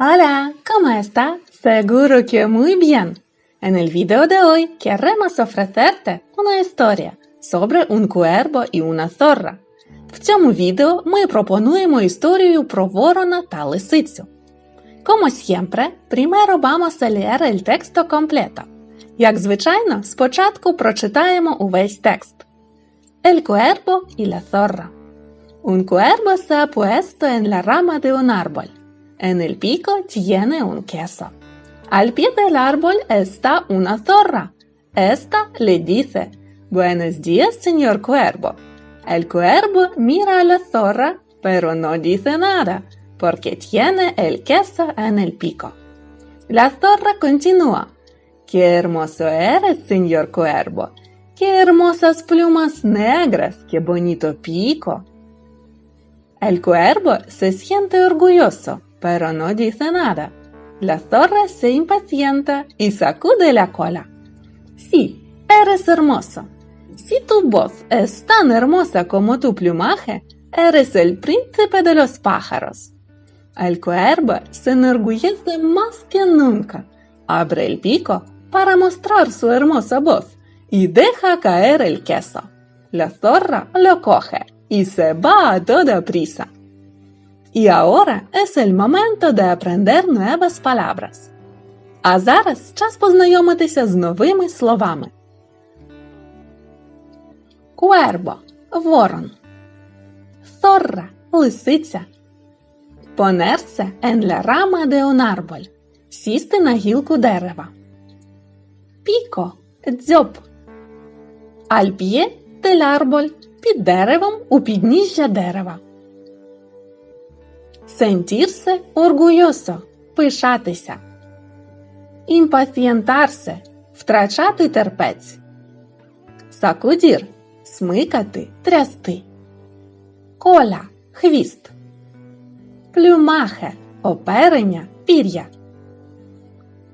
Hola, ¿cómo está? Seguro que muy bien. En el video de hoy queremos ofrecerte una historia sobre un cuervo y una zorra. В цьому відео ми пропонуємо історію про ворона та лисицю. Como siempre, primero vamos a leer el texto completo. Як звичайно, спочатку прочитаємо увесь текст. El cuervo y la zorra. Un cuervo se ha puesto en la rama de un árbol. En el pico tiene un queso. Al pie del árbol está una zorra. Esta le dice, Buenos días, señor cuervo. El cuervo mira a la zorra, pero no dice nada, porque tiene el queso en el pico. La zorra continúa, Qué hermoso eres, señor cuervo. Qué hermosas plumas negras, qué bonito pico. El cuervo se siente orgulloso, pero no dice nada. La zorra se impacienta y sacude la cola. Sí, eres hermoso. Si tu voz es tan hermosa como tu plumaje, eres el príncipe de los pájaros. El cuervo se enorgullece más que nunca. Abre el pico para mostrar su hermosa voz y deja caer el queso. La zorra lo coge y se va a toda prisa. Y ahora es el momento de aprender nuevas palabras. А зараз час познайомитися з новими словами. Cuervo – ворон. Zorra – лисиця. La rama de – сісти на гілку дерева. Pico – дзьоб. Del árbol – під деревом у підніжжя дерева. Sentirse orgulloso – пишатися. Impacientarse – втрачати терпець. Сакудір – смикати, трясти. Коля – хвіст. Плюмахе – оперення, пір'я.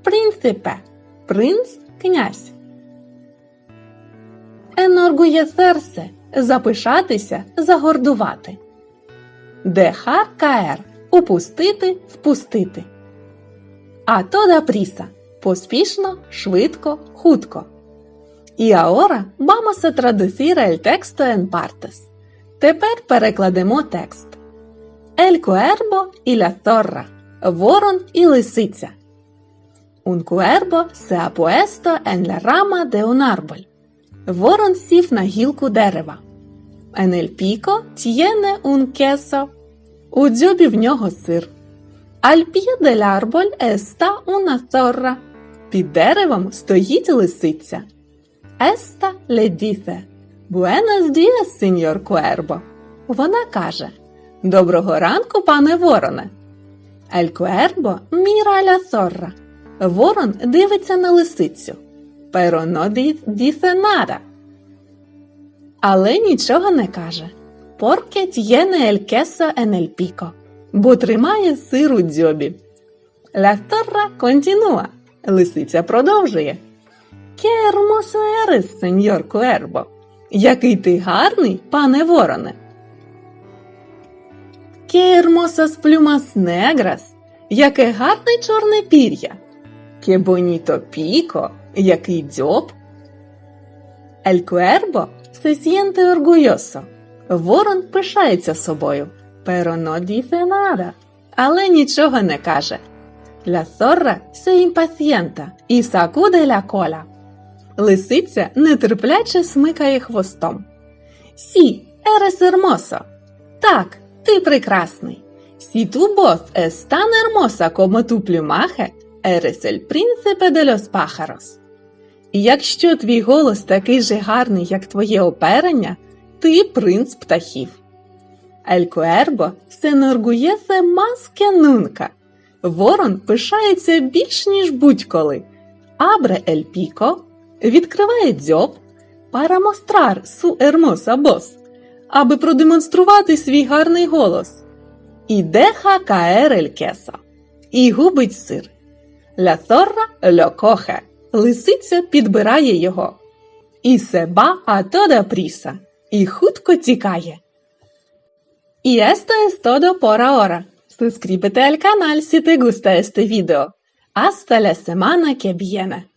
Принципе – принц, князь. Еноргуєсерсе – запишатися, загордувати. Дехар каер упустити, впустити. А тода пріса поспішно, швидко, хутко. І ahora vamos a traducir el texto en partes. Тепер перекладемо текст. El cuervo y la zorra. Ворон і лисиця. Un cuervo se ha puesto en la rama de un árbol. Ворон сів на гілку дерева. En el pico tiene un. У дзьобі в нього сир. Pie del árbol está una. Під деревом стоїть лисиця. Le dice Buenos días, señor cuervo. Вона каже Доброго ранку, пане вороне. Cuervo mira a la zorra. Ворон дивиться на лисицю. No dice nada. Але нічого не каже. El queso en el pico. Бо тримає сир у дзьобі. Zorra continúa. Лисиця продовжує. Hermoso eres, señor cuervo. Який ти гарний, пане вороне. Hermosas plumas negras. Яке гарне чорне пір'я. Bonito pico. Який дзьоб. El cuervo se siente orgulloso. Ворон пишається собою, no. Але нічого не каже. La zorra se impacienta y sacude la cola. Лисиця нетерпляче смикає хвостом. Сі, eres hermoso. Так, ти прекрасний. Si tu voz es tan hermosa como tu plumaje, eres el príncipe de. І якщо твій голос такий же гарний, як твоє оперення, ти принц птахів. El cuervo se enorgullece más. Ворон пишається більш ніж будь-коли. Abre el pico відкриває дзьоб mostrar su hermosa voz, аби продемонструвати свій гарний голос. І deja caer el queso і губить сир. La zorra lo coge лисиця підбирає його. І се а тода пріса, і хутко тікає. І esto es todo por ahora. Suscríbete al canal si te gusta este video. Hasta la semana que viene.